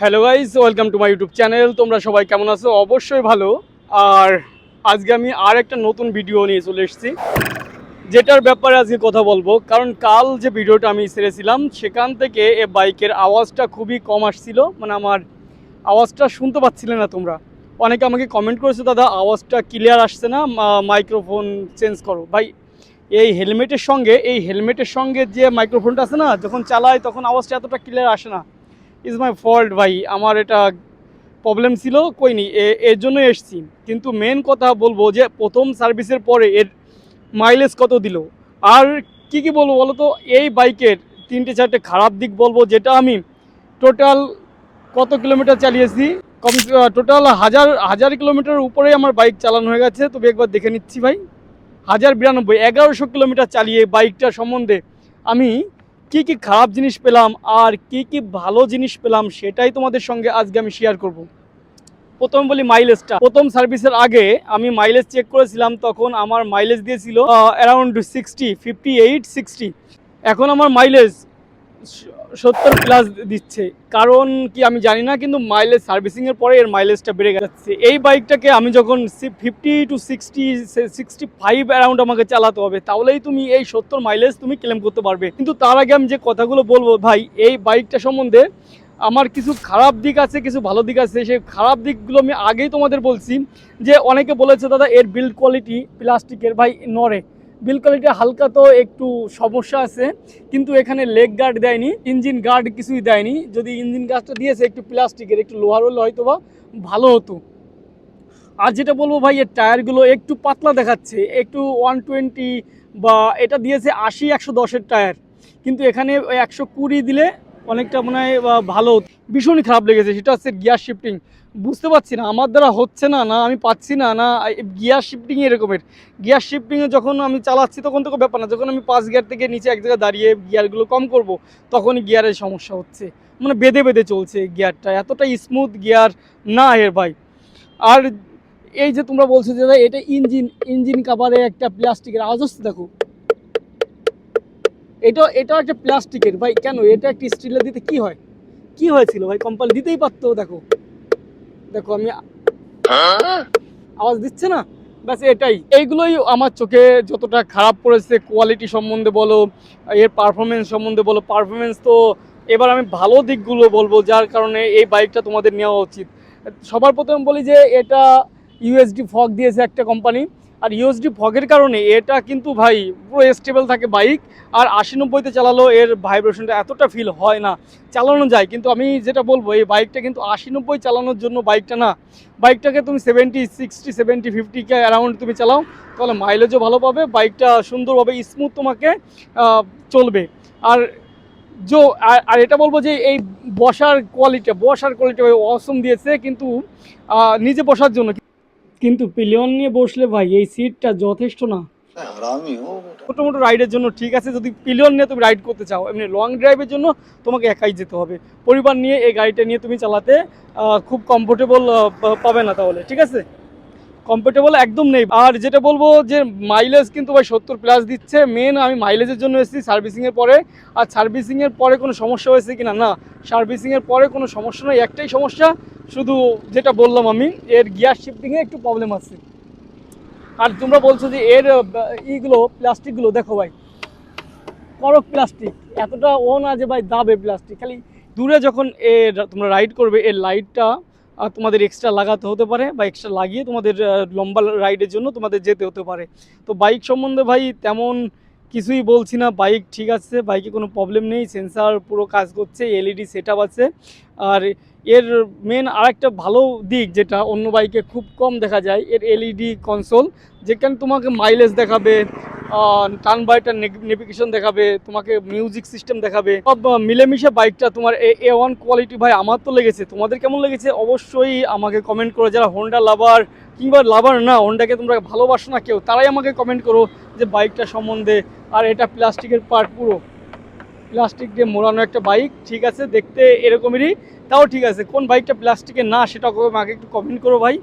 Hello guys welcome to my YouTube channel তোমরা সবাই কেমন আছো? অবশ্যই ভালো। আর আজকে আমি আর একটা নতুন ভিডিও নিয়ে চলে এসেছি। যেটার ব্যাপারে আজকে কথা বলব। কারণ কাল যে ভিডিওটা আমি ছেড়েছিলাম, সেখান থেকে এ বাইকের আওয়াজটা খুবই কম আসছিল। মানে আমার আওয়াজটা শুনতে পাচ্ছিলে না তোমরা। অনেকে আমাকে কমেন্ট করেছ, দাদা, আওয়াজটা ক্লিয়ার আসছে না? মাইক্রোফোন চেঞ্জ করো। ভাই, এই হেলমেটের সঙ্গে, এই হেলমেটের সঙ্গে যে মাইক্রোফোনটা আছে না, যখন চালায়, তখন আওয়াজটা এতটা ক্লিয়ার আসে না। ইজ মাই ফল্ট ভাই। আমার এটা প্রবলেম ছিল কইনি এর জন্য এসছি। কিন্তু মেন কথা বলব যে, প্রথম সার্ভিসের পরে এর মাইলেজ কত দিল? আর কি কি বলব বলো তো? এই বাইকের তিনটে, চারটে খারাপ দিক বলব, যেটা আমি টোটাল কত কিলোমিটার চালিয়েছি? কম টোটাল হাজার হাজার কিলোমিটার উপরে আমার বাইক চালানো হয়ে গেছে। তবে একবার দেখে নিচ্ছি ভাই। হাজার বিরানব্বই, এগারোশো কিলোমিটার চালিয়ে বাইকটা সম্বন্ধে আমি কি কি খারাপ জিনিস পেলাম আর কি কি ভালো জিনিস পেলাম সেটাই তোমাদের সঙ্গে আজকে আমি শেয়ার করব। প্রথম বলি মাইলেজটা প্রথম সার্ভিসের আগে আমি মাইলেজ চেক করেছিলাম, তখন আমার মাইলেজ দিয়েছিল around sixty fifty eight sixty এখন আমার মাইলেজ সত্তর প্লাস দিচ্ছে। কারণ কি আমি জানি না, কিন্তু মাইলেজ সার্ভিসিংয়ের পরে এর মাইলেজটা বেড়ে যাচ্ছে। এই বাইকটাকে আমি যখন fifty to sixty sixty five around আমাকে চালাতে হবে, তাহলেই তুমি এই সত্তর মাইলেজ তুমি ক্লেম করতে পারবে। কিন্তু তার আগে আমি যে কথাগুলো বলব, ভাই, এই বাইকটা সম্বন্ধে আমার কিছু খারাপ দিক আছে, কিছু ভালো দিক আছে। সেই খারাপ দিকগুলো আমি আগেই তোমাদের বলছি, যে অনেকে বলেছে, দাদা, এর বিল্ড কোয়ালিটি প্লাস্টিকের ভাই নড়ে। বিল্ড কোয়ালিটি হালকা তো একটু সমস্যা আছে, কিন্তু এখানে লেগ গার্ড দেয়নি, ইঞ্জিন গার্ড কিছুই দেয়নি। যদি ইঞ্জিন গার্ডটা দিয়েছে একটু প্লাস্টিকের, একটু লোহার হলে হয়তো বা ভালো হতো। আর যেটা বলব ভাই, এর টায়ারগুলো একটু পাতলা দেখাচ্ছে, একটু ওয়ান টোয়েন্টি বা এটা দিয়েছে আশি, একশো দশের টায়ার। কিন্তু এখানে একশো কুড়ি দিলে অনেকটা মনে হয় ভালো। ভীষণই খারাপ লেগেছে, সেটা হচ্ছে গিয়ার শিফটিং বুঝতে পারছি না, আমার দ্বারা হচ্ছে না না আমি পাচ্ছি না না গিয়ার শিফটিং এরকমের। গিয়ার শিফটিংয়ে যখন আমি চালাচ্ছি, তখন তো ব্যাপার না, যখন আমি পাঁচ গিয়ার থেকে নিচে এক জায়গায় দাঁড়িয়ে গিয়ারগুলো কম করব, তখনই গিয়ারের সমস্যা হচ্ছে। মানে বেঁধে বেঁধে চলছে গিয়ারটা এতটা স্মুথ গিয়ার না এর ভাই। আর এই যে তোমরা বলছো যে এটা ইঞ্জিন ইঞ্জিন কাভারে একটা প্লাস্টিকের হচ্ছে দেখো। এটা এটাও একটা প্লাস্টিকের। ভাই, কেন? এটা একটা স্টিলের দিতে কি হয়? কি হয়েছিল? ভাই কোম্পানি দিতেই পারতো, দেখো। দেখো, আমি আওয়াজ দিচ্ছে না? ব্যাস, এটাই। এইগুলোই আমার চোখে যতটা খারাপ পড়েছে কোয়ালিটি সম্বন্ধে বলো, এর পারফরমেন্স সম্বন্ধে বলো পারফরমেন্স তো এবার আমি ভালো দিকগুলো বলব, যার কারণে এই বাইকটা তোমাদের নেওয়া উচিত। সবার প্রথমে বলি যে, এটা ইউএসডি ফক দিয়েছে একটা কোম্পানি আর ইউএসডি ফগের কারণে এটা কিন্তু ভাই পুরো স্টেবল থাকে বাইক আর আশি নব্বইতে চালালো এর ভাইব্রেশনটা এতটা ফিল হয় না। চালানো যায়, কিন্তু আমি যেটা বলব, এই বাইকটা কিন্তু আশি নব্বই চালানোর জন্য বাইকটা না। বাইকটাকে তুমি সেভেন্টি সিক্সটি সেভেন্টি ফিফটিকে অ্যারাউন্ড তুমি চালাও, তাহলে মাইলেজও ভালো পাবে বাইকটা সুন্দরভাবে স্মুথ তোমাকে চলবে। আর জো আর- এটা বলব যে এই বসার কোয়ালিটি বসার কোয়ালিটি অসম দিয়েছে, কিন্তু নিজে বসার জন্য কিন্তু প্লেন নিয়ে বসলে ভাই এই সিটটা যথেষ্ট না। ছোটো মোটো রাইডের জন্য ঠিক আছে যদি পিলিয়ন নিয়ে তুমি রাইড করতে চাও এমনি লং ড্রাইভের জন্য তোমাকে একাই যেতে হবে। পরিবার নিয়ে এই গাড়িটা নিয়ে তুমি চালাতে খুব কমফোর্টেবল পাবে না তাহলে ঠিক আছে? কমফোর্টেবল একদম নেই। আর যেটা বলব যে মাইলেজ কিন্তু ভাই সত্তর প্লাস দিচ্ছে। মেন আমি মাইলেজের জন্য এসেছি সার্ভিসিংয়ের পরে। আর সার্ভিসিংয়ের পরে কোনো সমস্যা হয়েছে কিনা? না সার্ভিসিংয়ের পরে কোনো সমস্যা নয় একটাই সমস্যা, শুধু যেটা বললাম আমি, এর গিয়ার শিফটিংয়ে একটু প্রবলেম আছে। আর তোমরা বলছো যে এর ইগুলো প্লাস্টিকগুলো দেখো ভাই। করক প্লাস্টিক এতটা ও না যে ভাই দাবে প্লাস্টিক খালি দূরে যখন এ তোমরা রাইড করবে, এর লাইটটা তোমাদের এক্সট্রা লাগাতে হতে পারে বা এক্সট্রা লাগিয়ে তোমাদের লম্বা রাইডের জন্য তোমাদের যেতে হতে পারে। তো বাইক সম্বন্ধে ভাই তেমন কিছুই বলছি না। বাইক ঠিক আছে বাইকে কোনো প্রবলেম নেই। সেন্সার পুরো কাজ করছে এলইডি সেট আছে। আর এর মেন আরেকটা ভালো দিক যেটা অন্য বাইকে খুব কম দেখা যায়, এর এলইডি কনসোল যেখানে তোমাকে মাইলেজ দেখাবে টার্ন বাইটার নেভিগেশন দেখাবে, তোমাকে মিউজিক সিস্টেম দেখাবে। সব মিলেমিশে বাইকটা তোমার এ ওয়ান কোয়ালিটি ভাই, আমার তো লেগেছে। তোমাদের কেমন লেগেছে? অবশ্যই আমাকে কমেন্ট করো। যারা হোন্ডা লাভার কিংবা লাভার না হোন্ডাকে তোমরা ভালোবাসো না কেউ, তারাই আমাকে কমেন্ট করো যে বাইকটা সম্বন্ধে। আর এটা প্লাস্টিকের পার্ট পুরো। প্লাস্টিক দিয়ে মোড়ানো একটা বাইক, ঠিক আছে, দেখতে এরকমেরই, তাও ঠিক আছে। কোন বাইকটা প্লাস্টিকের না, সেটা আমাকে একটু কমেন্ট করো ভাই।